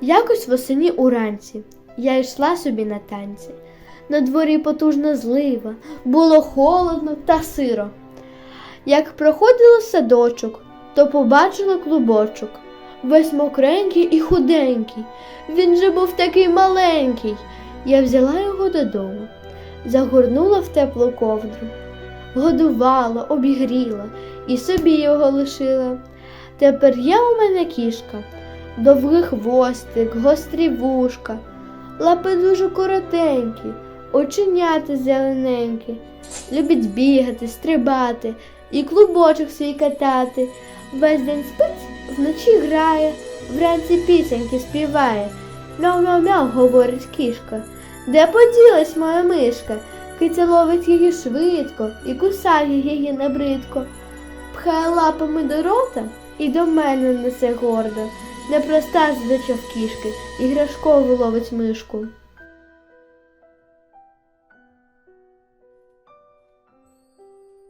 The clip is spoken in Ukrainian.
Якось восені уранці я йшла собі на танці. На дворі потужна злива, було холодно та сиро. Як проходила садочок, то побачила клубочок, весь мокренький і худенький. Він же був такий маленький. Я взяла його додому, загорнула в теплу ковдру, годувала, обігріла і собі його лишила. Тепер є у мене кішка, довгий хвостик, гострі вушка, лапи дуже коротенькі, оченята зелененькі, любить бігати, стрибати і клубочок свій катати. Весь день спить, вночі грає, вранці пісеньки співає. Мяу-мяу-мяу, говорить кішка. Де поділась моя мишка? Киця ловить її швидко і кусає її набридко. Пхає лапами до рота і до мене несе гордо. Непроста здача в кішки, іграшкову ловить мишку.